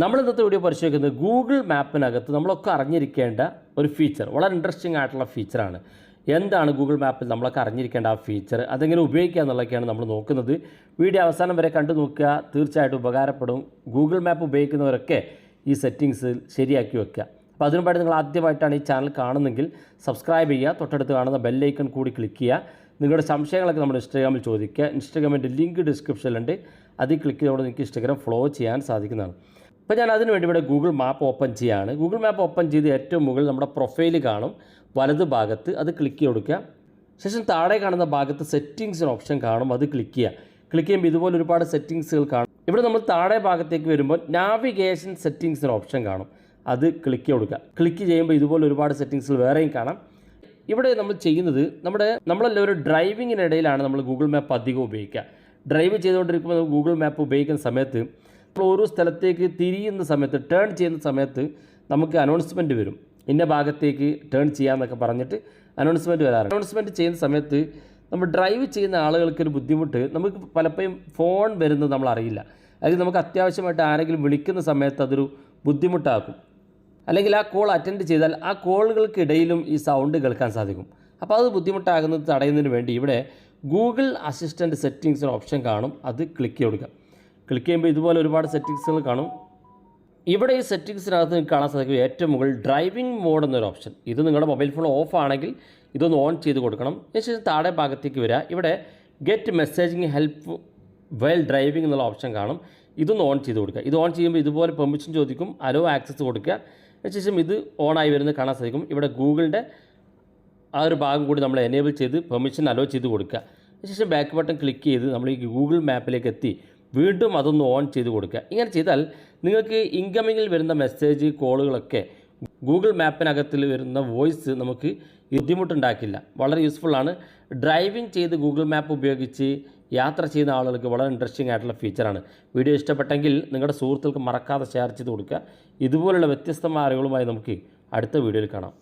നമ്മൾ ഇന്നത്തെ വീഡിയോ പരിശോധിക്കുന്നത് ഗൂഗിൾ മാപ്പിനകത്ത് നമ്മളൊക്കെ അറിഞ്ഞിരിക്കേണ്ട ഒരു ഫീച്ചർ വളരെ ഇൻട്രസ്റ്റിംഗ് ആയിട്ടുള്ള ഫീച്ചറാണ് എന്താണ് ഗൂഗിൾ മാപ്പിൽ നമ്മളൊക്കെ അറിഞ്ഞിരിക്കേണ്ട ആ ഫീച്ചർ അതെങ്ങനെ ഉപയോഗിക്കുക എന്നുള്ളതൊക്കെയാണ് നമ്മൾ നോക്കുന്നത്. വീഡിയോ അവസാനം വരെ കണ്ടു നോക്കുക. തീർച്ചയായിട്ടും ഉപകാരപ്പെടും. ഗൂഗിൾ മാപ്പ് ഉപയോഗിക്കുന്നവരൊക്കെ ഈ സെറ്റിങ്സ് ശരിയാക്കി വെക്കുക. അപ്പോൾ അതിനുപാട് നിങ്ങൾ ആദ്യമായിട്ടാണ് ഈ ചാനൽ കാണുന്നെങ്കിൽ സബ്സ്ക്രൈബ് ചെയ്യുക. തൊട്ടടുത്ത് കാണുന്ന ബെല്ലൈക്കൺ കൂടി ക്ലിക്ക് ചെയ്യുക. നിങ്ങളുടെ സംശയങ്ങളൊക്കെ നമ്മുടെ ഇൻസ്റ്റാഗ്രാമിൽ ചോദിക്കുക. ഇൻസ്റ്റാഗ്രാമിന്റെ ലിങ്ക് ഡിസ്ക്രിപ്ഷനിലുണ്ട് അതിൽ ക്ലിക്ക് ചെയ്തുകൊണ്ട് നിങ്ങൾക്ക് ഇൻസ്റ്റാഗ്രാം ഫോളോ ചെയ്യാൻ സാധിക്കുന്നതാണ്. അപ്പോൾ ഞാൻ അതിന് വേണ്ടി ഇവിടെ ഗൂഗിൾ മാപ്പ് ഓപ്പൺ ചെയ്യുകയാണ് ഗൂഗിൾ മാപ്പ് ഓപ്പൺ ചെയ്ത് ഏറ്റവും മുകളിൽ നമ്മുടെ പ്രൊഫൈൽ കാണും. വലത് ഭാഗത്ത് അത് ക്ലിക്ക് ചെയ്ത് കൊടുക്കുക. ശേഷം താഴെ കാണുന്ന ഭാഗത്ത് സെറ്റിങ്സിന് ഓപ്ഷൻ കാണും. അത് ക്ലിക്ക് ചെയ്യുക. ക്ലിക്ക് ചെയ്യുമ്പോൾ ഇതുപോലെ ഒരുപാട് സെറ്റിങ്സുകൾ കാണും. ഇവിടെ നമ്മൾ താഴെ ഭാഗത്തേക്ക് വരുമ്പോൾ നാവിഗേഷൻ സെറ്റിങ്സിന് ഓപ്ഷൻ കാണും. അത് ക്ലിക്ക് കൊടുക്കുക. ക്ലിക്ക് ചെയ്യുമ്പോൾ ഇതുപോലെ ഒരുപാട് സെറ്റിങ്സുകൾ വേറെയും കാണാം. ഇവിടെ നമ്മൾ ചെയ്യുന്നത് നമ്മുടെ നമ്മളെല്ലാവരും ഡ്രൈവിങ്ങിനിടയിലാണ് നമ്മൾ ഗൂഗിൾ മാപ്പ് അധികം ഉപയോഗിക്കുക. ഡ്രൈവ് ചെയ്തുകൊണ്ടിരിക്കുമ്പോൾ ഗൂഗിൾ മാപ്പ് ഉപയോഗിക്കുന്ന സമയത്ത് ഓരോ സ്ഥലത്തേക്ക് തിരിയുന്ന സമയത്ത് ടേൺ ചെയ്യുന്ന സമയത്ത് നമുക്ക് അനൗൺസ്മെന്റ് വരും. ഇന്ന ഭാഗത്തേക്ക് ടേൺ ചെയ്യാമെന്നൊക്കെ പറഞ്ഞിട്ട് അനൗൺസ്മെന്റ് വരാറുണ്ട് അനൗൺസ്മെന്റ് ചെയ്യുന്ന സമയത്ത് നമ്മൾ ഡ്രൈവ് ചെയ്യുന്ന ആളുകൾക്കൊരു ബുദ്ധിമുട്ട്. നമുക്ക് പലപ്പോഴും ഫോൺ വരുന്നത് നമ്മൾ അറിയില്ല. അല്ലെങ്കിൽ നമുക്ക് അത്യാവശ്യമായിട്ട് ആരെങ്കിലും വിളിക്കുന്ന സമയത്ത് അതൊരു ബുദ്ധിമുട്ടാക്കും. അല്ലെങ്കിൽ ആ കോൾ അറ്റൻഡ് ചെയ്താൽ ആ കോളുകൾക്കിടയിലും ഈ സൗണ്ട് കേൾക്കാൻ സാധിക്കും. അപ്പോൾ അത് ബുദ്ധിമുട്ടാകുന്നത് തടയുന്നതിന് വേണ്ടി ഇവിടെ ഗൂഗിൾ അസിസ്റ്റന്റ് സെറ്റിങ്സ് ഓപ്ഷൻ കാണും. അത് ക്ലിക്ക് കൊടുക്കുക ക്ലിക്ക് ചെയ്യുമ്പോൾ ഇതുപോലെ ഒരുപാട് സെറ്റിങ്സുകൾ കാണും. ഇവിടെ ഈ സെറ്റിങ്സിനകത്ത് നിങ്ങൾക്ക് കാണാൻ സാധിക്കും ഏറ്റവും മുകളിൽ ഡ്രൈവിംഗ് മോഡ് എന്നൊരു ഓപ്ഷൻ ഇത് നിങ്ങളുടെ മൊബൈൽ ഫോൺ ഓഫ് ആണെങ്കിൽ ഇതൊന്ന് ഓൺ ചെയ്ത് കൊടുക്കണം. അതിനുശേഷം താഴെ ഭാഗത്തേക്ക് വരിക. ഇവിടെ get messaging help while driving എന്നുള്ള ഓപ്ഷൻ കാണും. ഇതൊന്ന് ഓൺ ചെയ്ത് കൊടുക്കുക. ഇത് ഓൺ ചെയ്യുമ്പോൾ ഇതുപോലെ പെർമിഷൻ ചോദിക്കും. അലോ ആക്സസ് കൊടുക്കുക. അതിനുശേഷം ഇത് ഓൺ ആയി വരുന്നത് കാണാൻ സാധിക്കും. ഇവിടെ ഗൂഗിളിന്റെ ആ ഒരു ഭാഗം കൂടി നമ്മൾ എനേബിൾ ചെയ്ത് പെർമിഷൻ അലോ ചെയ്ത് കൊടുക്കുക. അതിനുശേഷം ബാക്ക് ബട്ടൺ ക്ലിക്ക് ചെയ്ത് നമ്മൾ ഈ ഗൂഗിൾ മാപ്പിലേക്ക് എത്തി. വീണ്ടും അതൊന്ന് ഓൺ ചെയ്ത് കൊടുക്കുക. ഇങ്ങനെ ചെയ്താൽ നിങ്ങൾക്ക് ഇൻകമിങ്ങിൽ വരുന്ന മെസ്സേജ് കോളുകളൊക്കെ ഗൂഗിൾ മാപ്പിനകത്തിൽ വരുന്ന വോയിസ് നമുക്ക് ബുദ്ധിമുട്ടുണ്ടാക്കില്ല. വളരെ യൂസ്ഫുള്ളാണ് ഡ്രൈവിംഗ് ചെയ്ത് ഗൂഗിൾ മാപ്പ് ഉപയോഗിച്ച് യാത്ര ചെയ്യുന്ന ആളുകൾക്ക് വളരെ ഇൻട്രസ്റ്റിംഗ് ആയിട്ടുള്ള ഫീച്ചറാണ് വീഡിയോ ഇഷ്ടപ്പെട്ടെങ്കിൽ നിങ്ങളുടെ സുഹൃത്തുക്കൾക്ക് മറക്കാതെ ഷെയർ ചെയ്ത് കൊടുക്കുക. ഇതുപോലുള്ള വ്യത്യസ്തമായ അറിവുകളുമായി നമുക്ക് അടുത്ത വീഡിയോയിൽ കാണാം.